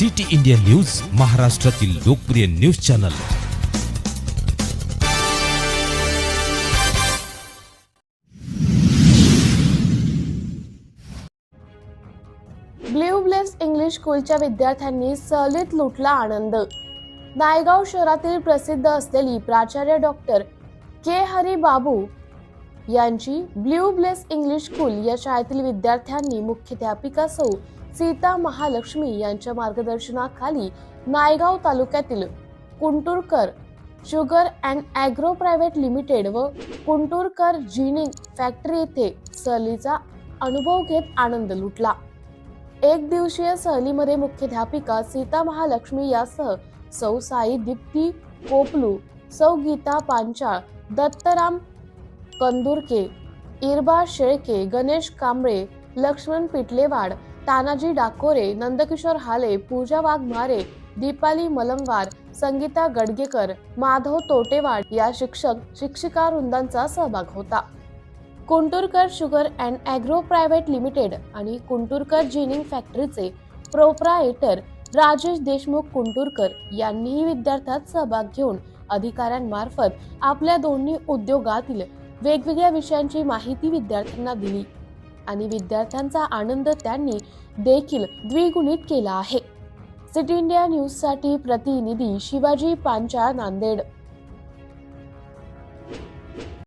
City India news महाराष्ट्रातील लोकप्रिय news channel. Blue bless English स्कूलच्या विद्यार्थ्यांनी सहलीत लुटला आनंद. नायगाव शहरातील प्रसिद्ध असलेली प्राचार्य डॉक्टर के हरी बाबू यांची ब्ल्यू ब्लेस इंग्लिश स्कूल या शाळेतील विद्यार्थ्यांनी मुख्याध्यापिका सौ सीता महालक्ष्मी यांच्या मार्गदर्शनाखाली नायगाव तालुक्यातील Kunturkar sugar and agro private limited व कुंटुरकर जिनिंग फॅक्टरी येथे सहलीचा अनुभव घेत आनंद लुटला. एक दिवसीय सहलीमध्ये मुख्याध्यापिका सीता महालक्ष्मी यासह सौ साई दीप्ती पोपलू सौ गीता पांचाळ दत्तराम कंदुरके इरबा शेळके गणेश कांबळे लक्ष्मण पिटलेवाड तानाजी डाकोरे नंदकिशोर हाले पूजा वाघमारे दीपाली मलमवार संगीता गडगेकर माधव तोटेवाड या शिक्षक शिक्षिका वृंदांचा सहभाग होता. Kunturkar sugar and agro private limited आणि कुंटुरकर जिनिंग फॅक्टरीचे प्रोप्रायटर राजेश देशमुख कुंटुरकर यांनीही विद्यार्थ्यात सहभाग घेऊन अधिकाऱ्यांमार्फत आपल्या दोन्ही उद्योगातील वेगवेगळ्या विषयांची माहिती विद्यार्थ्यांना दिली. आणि विद्यार्थ्यांचा आनंद त्यांनी देखील द्विगुणित केला आहे. सिटी इंडिया न्यूजसाठी प्रतिनिधी शिवाजी पांचाळ नांदेड.